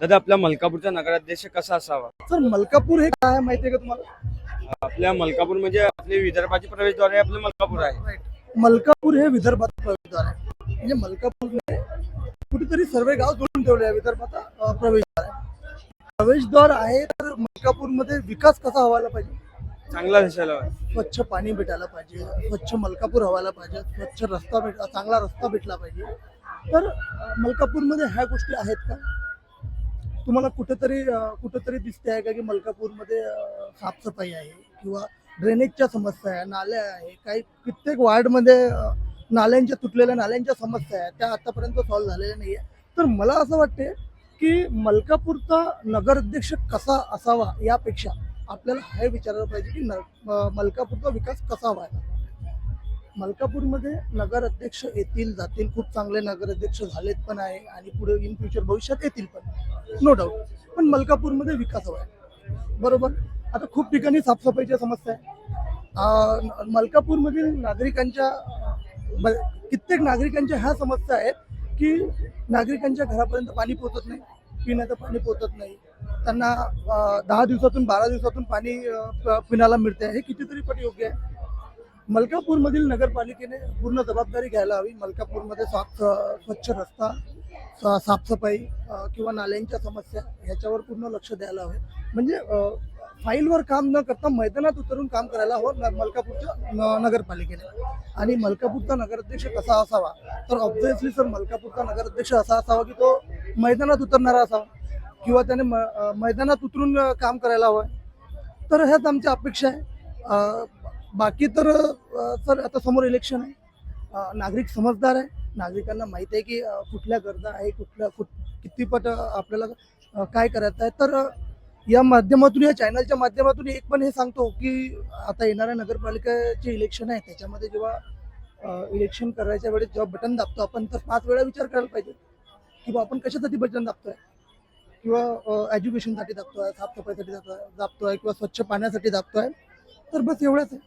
दादा आपल्या मलकापूरचा नगराध्यक्ष कसा असावा? सर मलकापूर हे काय माहितीये का तुम्हाला? आपल्या मलकापूर म्हणजे आपले विदर्भाचे प्रवेशद्वार आहे आपलं मलकापूर आहे. मलकापूर हे विदर्भात प्रवेशद्वार आहे. म्हणजे मलकापूरने कुठेतरी सर्व गाव जोडून ठेवले आहे विदर्भाचा अं, प्रवेशद्वार आहे. प्रवेशद्वार आहे तर मलकापूरमध्ये विकास कसा व्हायला पाहिजे? चांगला दिसायला हवा. स्वच्छ पाणी भेटायला पाहिजे स्वच्छ मलकापूर व्हायला पाहिजे स्वच्छ रस्ता भेट चांगला रस्ता भेटला पाहिजे. तर अं, मलकापूरमध्ये ह्या गोष्टी आहेत का? तुम्हाला कुठेतरी कुठेतरी दिसते आहे का की मलकापूरमध्ये साफसफाई आहे किंवा ड्रेनेजच्या समस्या आहे नाल्या आहे काही कित्येक वार्डमध्ये नाल्यांच्या तुटलेल्या नाल्यांच्या समस्या आहेत त्या आतापर्यंत सॉल्व्ह झालेल्या नाही आहे तर मला असं वाटते की मलकापूरचा नगराध्यक्ष कसा असावा यापेक्षा आपल्याला हे विचारायला पाहिजे की न मलकापूरचा विकास कसा व्हायला मलकापूरमध्ये नगराध्यक्ष येतील जातील खूप चांगले नगराध्यक्ष झालेत पण आहे आणि पुढे इन फ्युचर भविष्यात येतील पण. नो डाऊट पण मलकापूरमध्ये विकास हवा आहे. बरोबर? आता खूप ठिकाणी साफसफाईच्या समस्या आहे. मलकापूरमधील नागरिकांच्या कित्येक नागरिकांच्या ह्या समस्या आहेत की नागरिकांच्या घरापर्यंत पाणी पोहोचत नाही पिण्याचं पाणी पोहोचत नाही. त्यांना दहा दिवसातून बारा दिवसातून पाणी प- पिण्याला मिळते हे कितीतरी पट योग्य आहे. मलकापूरमधील नगरपालिकेने पूर्ण जबाबदारी घ्यायला हवी. मलकापूरमध्ये साफ स्वच्छ रस्ता साफसफाई किंवा नाल्यांच्या समस्या ह्याच्यावर पूर्ण लक्ष द्यायला हवे. म्हणजे फाईलवर काम न करता मैदानात उतरून काम करायला हवं न- मलकापूरच्या न- नगरपालिकेने आणि मलकापूरचा नगराध्यक्ष कसा असावा? तर ऑब्व्हियसली सर मलकापूरचा नगराध्यक्ष असा असावा की तो मैदानात उतरणारा असावा. किंवा त्याने म- मैदानात उतरून काम करायला हवं. तर ह्याच आमच्या अपेक्षा आहे. बाकी तर सर आता समोर इलेक्शन आहे. नागरिक समजदार आहे. नागरिकांना माहिती आहे की कुठल्या गरजा आहे कुठल्या कुठ कितीपट आपल्याला काय करायचं आहे. तर या माध्यमातून या चॅनलच्या माध्यमातून एक पण हे सांगतो की आता येणाऱ्या नगरपालिकेचे इलेक्शन आहे. त्याच्यामध्ये जेव्हा इलेक्शन करायच्या वेळेस जेव्हा बटन दाबतो आपण तर पाच वेळा विचार करायला पाहिजे की आपण कशासाठी बटन दाबतोय? किंवा एज्युकेशनसाठी दाबतोय साफसफाईसाठी दाबतोय दाबतोय किंवा स्वच्छ पाण्यासाठी दाबतोय? तर बस एवढंच आहे.